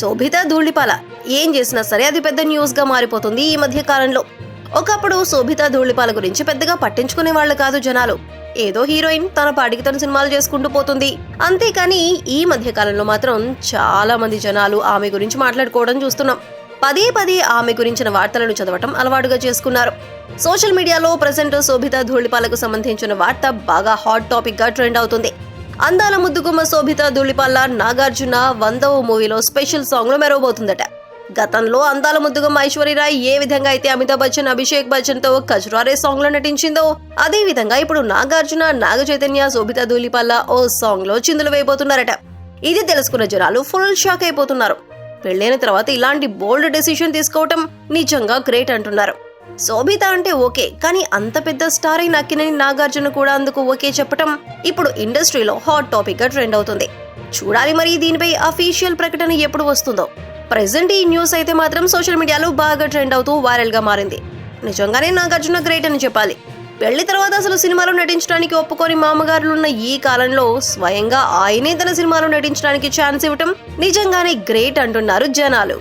శోభిత ధూళిపాల. ఏం చేసినా సరే అది పెద్ద న్యూస్గా మారిపోతుంది ఈ మధ్య కాలంలో. ఒకప్పుడు శోభిత ధూళిపాల గురించి పెద్దగా పట్టించుకునే వాళ్ళు కాదు జనాలు. ఏదో హీరోయిన్ తన పాటికి తన సినిమాలు చేసుకుంటూ పోతుంది. అంతేకాని ఈ మధ్య కాలంలో మాత్రం చాలా మంది జనాలు ఆమె గురించి మాట్లాడుకోవడం చూస్తున్నాం. పదే పదే ఆమె గురించిన వార్తలను చదవటం అలవాటుగా చేసుకున్నారు. సోషల్ మీడియాలో ప్రజెంట్ శోభిత ధూళిపాలకు సంబంధించిన వార్త బాగా హాట్ టాపిక్గా ట్రెండ్ అవుతుంది. అందాల ముద్దుగుమ్మ శోభిత ధూళిపల్ల నాగార్జున వందవ మూవీలో స్పెషల్ సాంగ్లో మెరవబోతుందట. గతంలో అందాల ముద్దుగుమ్మ ఐశ్వర్యరాయ్ ఏ విధంగా అయితే అమితాబ్ బచ్చన్ అభిషేక్ బచ్చన్తో కజురారే సాంగ్లో నటించిందో అదే విధంగా ఇప్పుడు నాగార్జున నాగ చైతన్య శోభిత ధూళిపల్ల ఓ సాంగ్లో చిందులు వేయబోతున్నారట. ఇది తెలుసుకున్న జనాలు ఫుల్ షాక్ అయిపోతున్నారు. పెళ్ళైన తర్వాత ఇలాంటి బోల్డ్ డెసిషన్ తీసుకోవటం నిజంగా గ్రేట్ అంటున్నారు. శోభిత అంటే ఓకే కానీ అంత పెద్ద స్టార్ అయిన అక్కినేని నాగార్జున కూడా అందుకు ఓకే చెప్పటం ఇప్పుడు ఇండస్ట్రీలో హాట్ టాపిక్గా ట్రెండ్ అవుతుంది. చూడాలి మరి దీనిపై అఫీషియల్ ప్రకటన ఎప్పుడు వస్తుందో. ప్రెసెంట్ ఈ న్యూస్ అయితే మాత్రం సోషల్ మీడియాలో బాగా ట్రెండ్ అవుతూ వైరల్గా మారింది. నిజంగానే నాగార్జున గ్రేట్ అని చెప్పాలి. పెళ్ళి తర్వాత అసలు సినిమాలో నటించడానికి ఒప్పుకొని మామగారులున్న ఈ కాలంలో స్వయంగా ఆయనే తన సినిమాలో నటించడానికి ఛాన్స్ ఇవ్వటం నిజంగానే గ్రేట్ అంటున్నారు జనాలు.